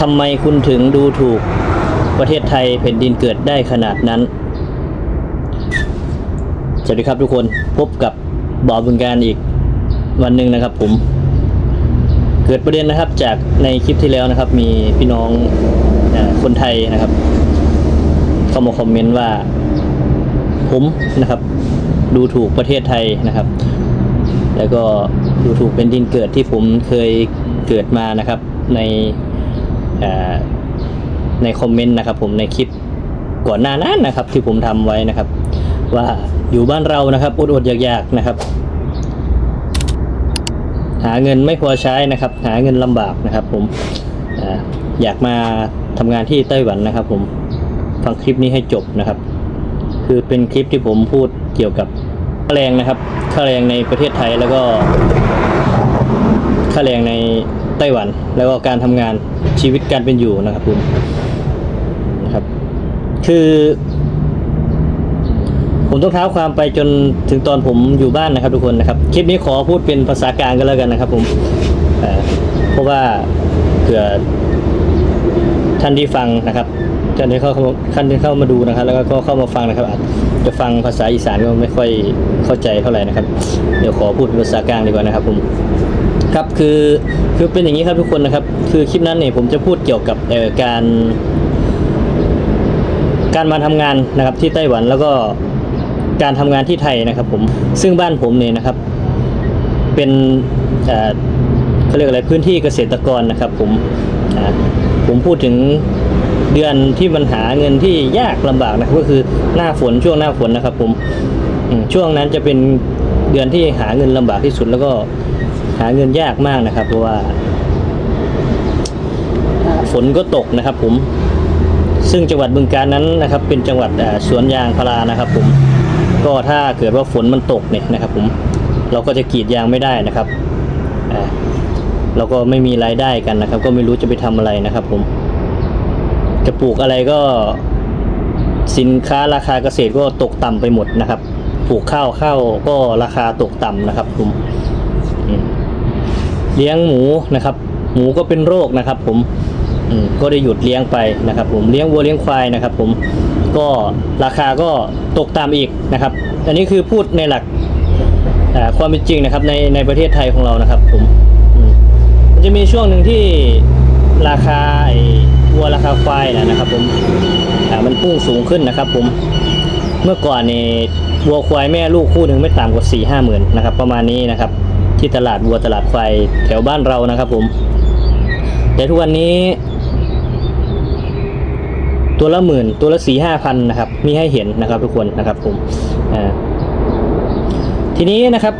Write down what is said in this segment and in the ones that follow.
ทำไมคุณถึงดูถูกประเทศไทยแผ่นดินเกิดได้ขนาดนั้น สวัสดีครับทุกคนพบกับบอบุญการอีกวันหนึ่งนะครับผม เกิดประเด็นนะครับจากในคลิปที่แล้วนะครับ มีพี่น้องอคนไทยนะครับเข้ามาคอมเมนต์ว่า ผมนะครับ ดูถูกประเทศไทยนะครับ แล้วก็ดูถูกเป็นดินเกิดที่ผมเคยเกิดมานะครับใน ในคอมเมนต์นะครับผมในคลิปก่อนหน้านั้นนะครับ ที่ผมทำไว้นะครับ ว่าอยู่บ้านเรานะครับอดๆอยากๆนะครับ หาเงินไม่พอใช้นะครับ หาเงินลำบากนะครับ ผมอ่าอยากมาทำงานที่ไต้หวันนะครับ ผมฟังคลิปนี้ให้จบนะครับ คือเป็นคลิปที่ผมพูดเกี่ยวกับค่าแรงนะครับค่าแรงในประเทศไทยแล้วก็ค่าแรงใน ไต้หวัน แล้วก็การทำงานชีวิตการเป็นอยู่นะครับผมนะครับ คือ ผมต้องเท้าความไปจนถึงตอนผมอยู่บ้านนะครับ ทุกคนนะครับคลิปนี้ขอพูดเป็นภาษากลางกันแล้วกันนะครับ ผมเเพราะว่าเผื่อท่านที่ฟังนะครับท่านที่เข้าท่านที่เข้ามาดูนะครับ แล้วก็เข้ามาฟังนะครับอาจจะฟังภาษาอีสานก็ไม่ค่อยเข้าใจเท่าไหร่นะครับ เดี๋ยวขอพูดเป็นภาษากลางดีกว่านะครับผม ครับคือคือเป็นอย่างนี้ครับทุกคนนะครับ คือคลิปนั้นเนี่ยผมจะพูดเกี่ยวกับการ การมาทำงานนะครับที่ไต้หวันแล้วก็การทำงานที่ไทยนะครับ ผมซึ่งบ้านผมเนี่ยนะครับ เป็นเขาเรียกอะไรพื้นที่เกษตรกรนะครับ ผมผมพูดถึงเดือนที่มันหาเงินที่ยากลำบากนะครับก็คือหน้าฝนช่วงหน้าฝนนะครับ ผมอืมช่วงนั้นจะเป็นเดือนที่หาเงินลำบากที่สุดแล้วก็ หาเงินยากมากนะครับ เพราะว่าฝนก็ตกนะครับ ผม ซึ่งจังหวัดบึงการนั้นนะครับ เป็นจังหวัดสวนยางพารานะครับ ผมก็ถ้าเกิดว่าฝนมันตกเนี่ยนะครับ ผมเราก็จะกรีดยางไม่ได้นะครับเราก็ไม่มีรายได้กันนะครับ ก็ไม่รู้จะไปทำอะไรนะครับ ผมจะปลูกอะไรก็สินค้าราคาเกษตรก็ตกต่ำไปหมดนะครับ ปลูกข้าวข้าวก็ราคาตกต่ำนะครับ ผมอืม เลี้ยงหมูนะครับ หมูก็เป็นโรคนะครับ ผมก็ได้หยุดเลี้ยงไปนะครับ ผมเลี้ยงวัวเลี้ยงควายนะครับ ผมก็ราคาก็ตกตามอีกนะครับ อันนี้คือพูดในหลักความเป็นจริงนะครับในในประเทศไทยของเรานะครับ ผมมันจะมีช่วงหนึ่งที่ราคาไอ้วัวราคาควายนะนะครับ ผมมันพุ่งสูงขึ้นนะครับ ผมเมื่อก่อนนี่วัวควายแม่ลูกคู่หนึ่งไม่ต่ำกว่าสี่ห้าหมื่นนะครับ ประมาณนี้นะครับ ที่ตลาดวัวตลาดควายแถวบ้านเรานะครับผม แต่ทุกวันนี้ ตัวละหมื่นตัวละสี่ห้าพันนะครับ มีให้เห็นนะครับทุกคนนะครับผมทีนี้นะครับ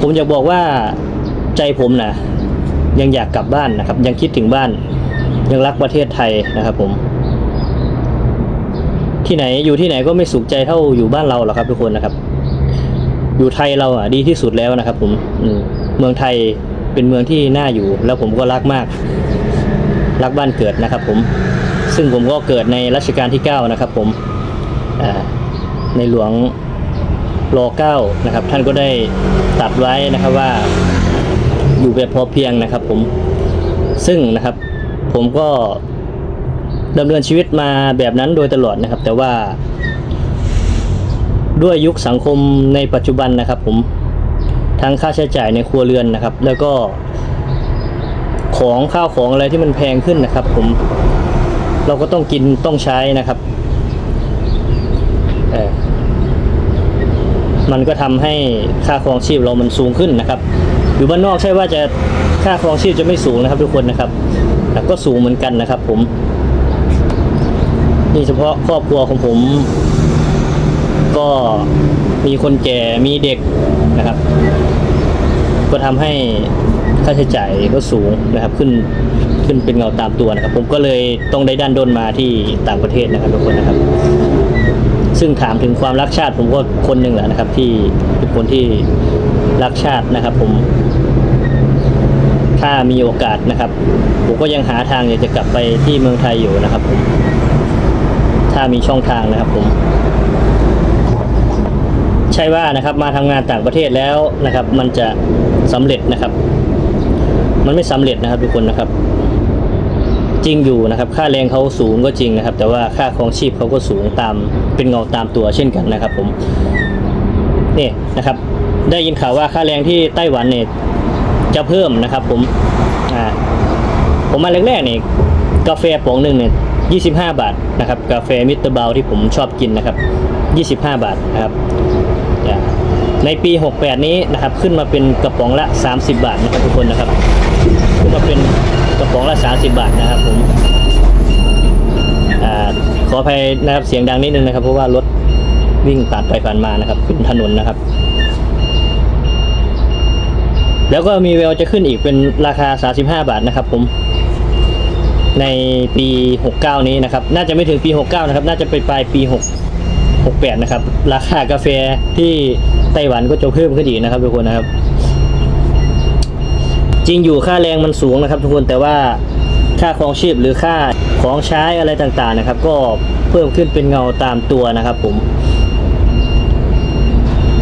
ผมอยากบอกว่าใจผมนะยังอยากกลับบ้านนะครับ ยังคิดถึงบ้าน ยังรักประเทศไทยนะครับผมที่ไหนอยู่ที่ไหนก็ไม่สุขใจเท่าอยู่บ้านเราหรอกครับทุกคนนะครับ อยู่ไทยเราอะดีที่สุดแล้วนะครับ ผมเมืองไทยเป็นเมืองที่น่าอยู่ แล้วผมก็รักมาก รักบ้านเกิดนะครับ ผม ซึ่งผมก็เกิดในรัชกาลที่ 9 นะครับ ผมในหลวงรอเก้านะครับ ท่านก็ได้ตัดไว้นะครับว่าอยู่แบบพอเพียงนะครับ ผมซึ่งนะครับ ผมก็ดำเนินชีวิตมาแบบนั้นโดยตลอดนะครับ แต่ว่า ด้วยยุคสังคมในปัจจุบันนะครับผมทั้งค่าใช้จ่ายในครัวเรือนนะครับ แล้วก็ของข้าวของอะไรที่มันแพงขึ้นนะครับ ผมเราก็ต้องกินต้องใช้นะครับเออมันก็ทำให้ค่าครองชีพเรามันสูงขึ้นนะครับ อยู่บ้านนอกใช่ว่าจะค่าครองชีพจะไม่สูงนะครับ ทุกคนนะครับแต่ก็สูงเหมือนกันนะครับ ผม นี่เฉพาะครอบครัวของผม ก็มีคนแก่มีเด็กนะครับ ก็ทำให้ค่าใช้จ่ายก็สูงนะครับ ขึ้นขึ้นเป็นเงาตามตัวนะครับ ผมก็เลยต้องได้ดันด้นมาที่ต่างประเทศนะครับทุกคนนะครับ ซึ่งถามถึงความรักชาติผมก็คนหนึ่งแหละนะครับ ที่เป็นคนที่รักชาตินะครับ ผม ถ้ามีโอกาสนะครับ ผมก็ยังหาทางอยากจะกลับไปที่เมืองไทยอยู่นะครับผมถ้ามีช่องทางนะครับผม ช่ว่านะครับมาทำงานต่างประเทศแล้วนะครับ มันจะสำเร็จนะครับ มันไม่สำเร็จนะครับทุกคนนะครับ จริงอยู่นะครับ ค่าแรงเขาสูงก็จริงนะครับ แต่ว่าค่าครองชีพเขาก็สูงตามเป็นเงาตามตัวเช่นกันนะครับ ผมนี่นะครับ ได้ยินข่าวว่าค่าแรงที่ไต้หวันเนี่ยจะเพิ่มนะครับ ผมอ่าผมมาแรกๆเนี่ยกาแฟป๋องหนึ่งเนี่ย25 บาทนะครับ กาแฟมิสเตอร์บาวที่ผมชอบกินนะครับ 25 บาทนะครับ ในปี 68 นี้นะครับขึ้นมาเป็นกระป๋องละ 30 บาทนะครับทุกคนนะครับขึ้นมาเป็นกระป๋องละ 30 บาทนะครับผมอขออภัยนะครับเสียงดังนิดนึงนะครับ เพราะว่ารถวิ่งผ่านไปผ่านมานะครับเป็นถนนนะครับ แล้วก็มีแววจะขึ้นอีกเป็นราคา 35 บาทนะครับผมในปี 69 นี้นะครับ น่าจะไม่ถึงปี 69 นะครับ น่าจะไปปลายปี 6 68 นะครับ ราคากาแฟที่ ไต้หวันก็จะเพิ่มขึ้นอีกนะครับทุกคนนะครับ จริงอยู่ค่าแรงมันสูงนะครับ ทุกคนแต่ว่าค่าครองชีพหรือค่าของใช้อะไรต่างๆนะครับ ก็เพิ่มขึ้นเป็นเงาตามตัวนะครับ ผม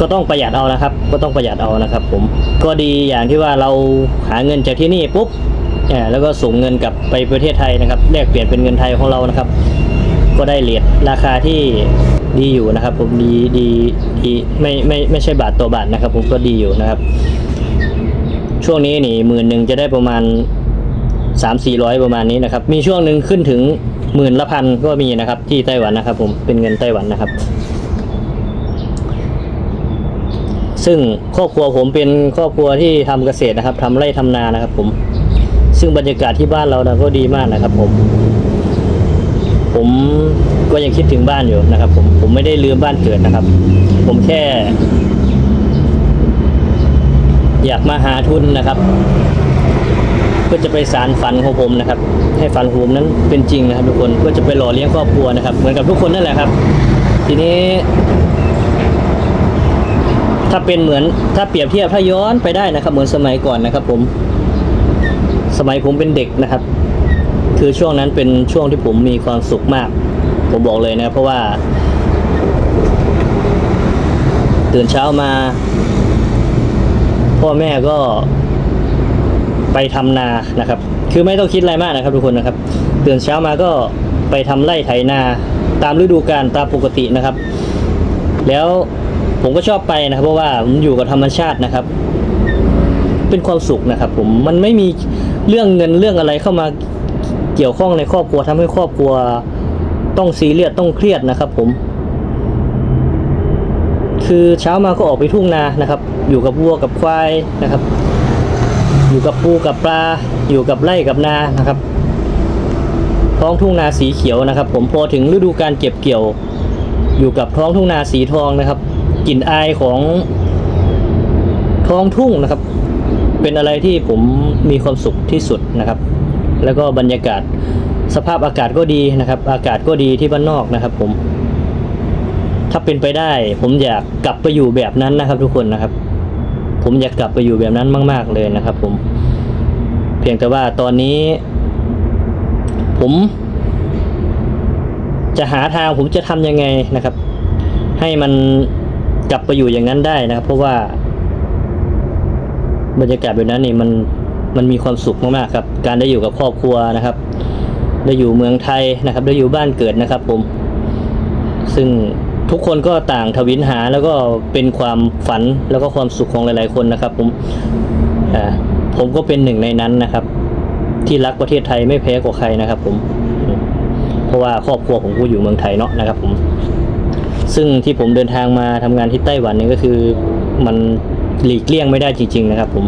ก็ต้องประหยัดเอานะครับ ก็ต้องประหยัดเอานะครับ ผมก็ดีอย่างที่ว่าเราหาเงินจากที่นี่ปุ๊บอ่าแล้วก็ส่งเงินกลับไปประเทศไทยนะครับแลกเปลี่ยนเป็นเงินไทยของเรานะครับ ก็ได้เลทราคาที่ ดีอยู่นะครับ ผมดีดีดีไม่ไม่ไม่ใช่บาทต่อบาทนะครับ ผมก็ดีอยู่นะครับ ช่วงนี้นี่หมื่นหนึ่งจะได้ประมาณสามสี่ร้อยประมาณนี้นะครับ มีช่วงหนึ่งขึ้นถึงหมื่นละพันก็มีนะครับ ที่ไต้หวันนะครับ ผมเป็นเงินไต้หวันนะครับ ซึ่งครอบครัวผมเป็นครอบครัวที่ทำเกษตรนะครับทำไร่ทำนานะครับ ผม ซึ่งบรรยากาศที่บ้านเรานะก็ดีมากนะครับ ผม ผมก็ยังคิดถึงบ้านอยู่นะครับ ผมผมไม่ได้ลืมบ้านเกิดนะครับ ผมแค่ อยากมาหาทุนนะครับเพื่อจะไปสารฝันของผมนะครับ ให้ฝันของผมนั้นเป็นจริงนะครับ ทุกคนเพื่อจะไปหล่อเลี้ยงครอบครัวนะครับ เหมือนกับทุกคนนั่นแหละครับ ทีนี้ ถ้าเป็นเหมือนถ้าเปรียบเทียบถ้าย้อนไปได้นะครับ เหมือนสมัยก่อนนะครับ ผม สมัยผมเป็นเด็กนะครับ คือช่วงนั้นเป็นช่วงที่ผมมีความสุขมาก ผมบอกเลยนะ เพราะว่า ตื่นเช้ามา พ่อแม่ก็ไปทำนานะครับ คือไม่ต้องคิดอะไรมากนะครับ ทุกคนนะครับตื่นเช้ามาก็ไปทำไร่ไถนาตามฤดูกาลตามปกตินะครับ แล้วผมก็ชอบไปนะครับ เพราะว่าผมอยู่กับธรรมชาตินะครับ เป็นความสุขนะครับ ผมมันไม่มีเรื่องเงินเรื่องอะไรเข้ามา เกี่ยวข้องในครอบครัวทำให้ครอบครัวต้องซีเรียสต้องเครียดนะครับ ผม คือเช้ามาก็ออกไปทุ่งนานะครับ อยู่กับวัวกับควายนะครับ อยู่กับปูกับปลา อยู่กับไร่กับนานะครับท้องทุ่งนาสีเขียวนะครับ ผมพอถึงฤดูการเก็บเกี่ยว อยู่กับท้องทุ่งนาสีทองนะครับกลิ่นอายของท้องทุ่งนะครับ เป็นอะไรที่ผมมีความสุขที่สุดนะครับ แล้วก็บรรยากาศสภาพอากาศก็ดีนะครับ อากาศก็ดีที่บ้านนอกนะครับ ผม ถ้าเป็นไปได้ ผมอยากกลับไปอยู่แบบนั้นนะครับ ทุกคนนะครับ ผมอยากกลับไปอยู่แบบนั้นมาก ๆ เลยนะครับ ผม เพียงแต่ว่าตอนนี้ ผม จะหาทางผมจะทำยังไงนะครับ ให้มันกลับไปอยู่อย่างนั้นได้นะครับ เพราะว่า บรรยากาศแบบนั้นนี่มัน มันมีความสุขมากๆครับ การได้อยู่กับครอบครัวนะครับ ได้อยู่เมืองไทยนะครับ ได้อยู่บ้านเกิดนะครับ ผม ซึ่งทุกคนก็ต่างทวินหาแล้วก็เป็นความฝันแล้วก็ความสุขของหลาย ๆ คนนะครับ ผมอ่าผมก็เป็นหนึ่งในนั้นนะครับ ที่รักประเทศไทยไม่แพ้กว่าใครนะครับ ผมอืมเพราะว่าครอบครัวผมก็อยู่เมืองไทยเนาะนะครับ ผม ซึ่งที่ผมเดินทางมาทำงานที่ไต้หวันนี่ก็คือ มันหลีกเลี่ยงไม่ได้จริง ๆ นะครับ ผม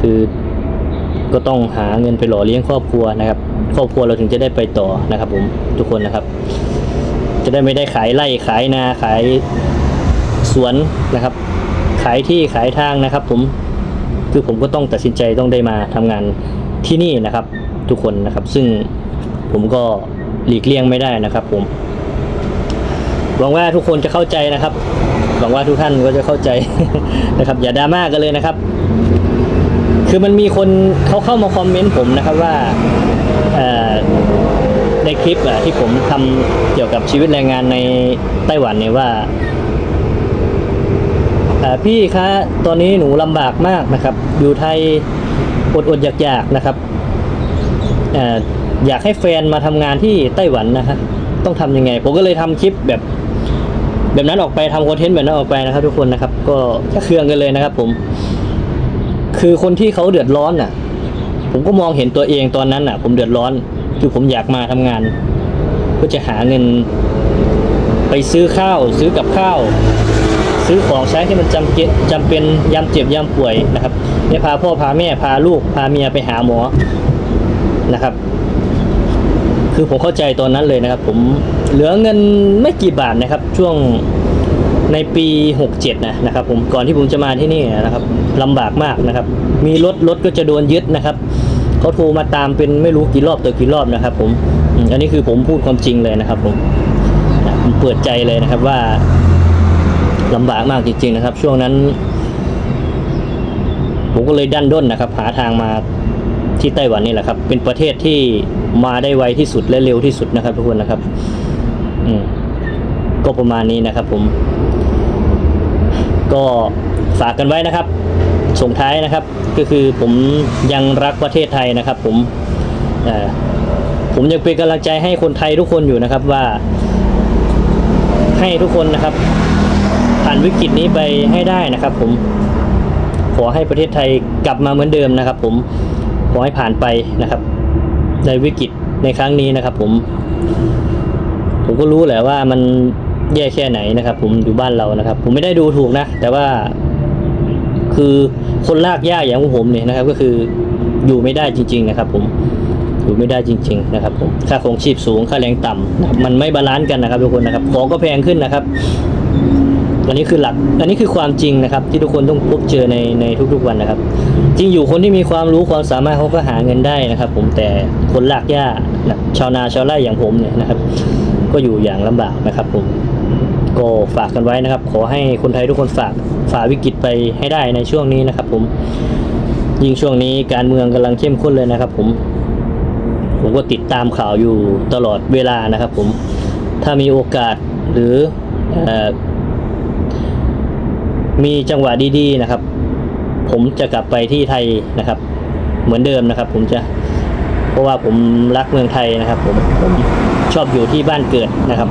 คือก็ต้องหาเงินไปหล่อเลี้ยงครอบครัวนะครับ ครอบครัวเราถึงจะได้ไปต่อนะครับผมทุกคนนะครับ จะได้ไม่ได้ขายไร่ขายนาขายสวนนะครับ ขายที่ขายทางนะครับ ผมคือผมก็ต้องตัดสินใจต้องได้มาทำงานที่นี่นะครับ ทุกคนนะครับ ซึ่งผมก็หลีกเลี่ยงไม่ได้นะครับ ผมหวังว่าทุกคนจะเข้าใจนะครับหวังว่าทุกท่านก็จะเข้าใจนะครับ อย่าดราม่ากันเลยนะครับ คือมันมีคนเขาเข้ามาคอมเมนต์ผมนะครับว่าในคลิปอะที่ผมทำเกี่ยวกับชีวิตแรงงานในไต้หวันเนี่ยว่าพี่คะตอนนี้หนูลำบากมากนะครับ อยู่ไทยอดอดๆอยากๆนะครับอยากให้แฟนมาทำงานที่ไต้หวันนะครับต้องทำยังไง ผมก็เลยทำคลิปแบบแบบนั้นออกไปทำคอนเทนต์แบบนั้นออกไปนะครับ ทุกคนนะครับ ก็เครื่องกันเลยนะครับ ผม คือคนที่เขาเดือดร้อนน่ะ ผมก็มองเห็นตัวเองตอนนั้นน่ะ ผมเดือดร้อนคือผมอยากมาทำงานเพื่อจะหาเงิน ไปซื้อข้าว ซื้อกับข้าว ซื้อของใช้ที่มันจำเจจำเป็นยามเจ็บยามป่วยนะครับได้พาพ่อพาแม่พาลูกพาเมียไปหาหมอนะครับ คือผมเข้าใจตอนนั้นเลยนะครับ ผมเหลือเงินไม่กี่บาทนะครับ ช่วงในปี 67 นะนะครับ ผมก่อนที่ผมจะมาที่นี่นะครับ ลำบากมากนะครับ มีรถรถก็จะโดนยึดนะครับเขาโทรมาตามเป็นไม่รู้กี่รอบต่อกี่รอบนะครับ ผมอันนี้คือผมพูดความจริงเลยนะครับผมผมเปิดใจเลยนะครับว่าลำบากมากจริง ๆ นะครับ ช่วงนั้น ผมก็เลยดันด้นนะครับ หาทางมาที่ไต้หวันนี่แหละครับ เป็นประเทศที่มาได้ไวที่สุดและเร็วที่สุดนะครับ ทุกคนนะครับ อืมก็ประมาณนี้นะครับ ผม ก็ฝากกันไว้นะครับ ส่งท้ายนะครับก็คือผมยังรักประเทศไทยนะครับ ผมผมยังเป็นกำลังใจให้คนไทยทุกคนอยู่นะครับว่า ให้ทุกคนนะครับ ผ่านวิกฤตนี้ไปให้ได้นะครับ ผมขอให้ประเทศไทยกลับมาเหมือนเดิมนะครับ ผมขอให้ผ่านไปนะครับ ในวิกฤตในครั้งนี้นะครับ ผม ผมก็รู้แหละว่ามันแย่แค่ไหนนะครับ ผมอยู่บ้านเรานะครับ ผมไม่ได้ดูถูกนะ แต่ว่า คือคนลากย่าอย่างพวกผมเนี่ยนะครับ ก็คืออยู่ไม่ได้จริง ๆ นะครับผมอยู่ไม่ได้จริง ๆ นะครับผมค่าของชีพสูงค่าแรงต่ำนะครับมันไม่บาลานซ์กันนะครับทุกคนนะครับของก็แพงขึ้นนะครับอันนี้คือหลัก อันนี้คือความจริงนะครับ ที่ทุกคนต้องพบเจอในในทุกๆวันนะครับ จริงอยู่คนที่มีความรู้ความสามารถเขาก็หาเงินได้นะครับ ผมแต่คนลากหญ้านะชาวนาชาวไร่อย่างผมเนี่ยนะครับ ก็อยู่อย่างลำบากนะครับผม ก็ฝากกันไว้นะครับ ขอให้คนไทยทุกคนฝากฝ่าวิกฤตไปให้ได้ในช่วงนี้นะครับ ผม ยิ่งช่วงนี้การเมืองกำลังเข้มข้นเลยนะครับ ผม ผมก็ติดตามข่าวอยู่ตลอดเวลานะครับ ผม ถ้ามีโอกาสหรืออมีจังหวะดีๆนะครับ ผมจะกลับไปที่ไทยนะครับ เหมือนเดิมนะครับ ผมจะเพราะว่าผมรักเมืองไทยนะครับ ผมผมชอบอยู่ที่บ้านเกิดนะครับ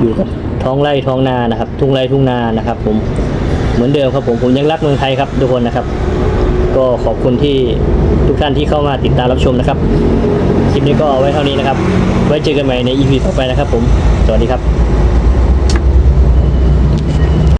อยู่กับ ท้องไร่ท้องนานะครับ ทุ่งไร่ทุ่งนานะครับ ผมเหมือนเดิมครับผมผมยังรักเมืองไทยครับทุกคนนะครับ ก็ขอบคุณที่ทุกท่านที่เข้ามาติดตามรับชมนะครับคลิปนี้ก็เอาไว้เท่านี้นะครับ ไว้เจอกันใหม่ใน EP ต่อไปนะครับ ผมสวัสดีครับ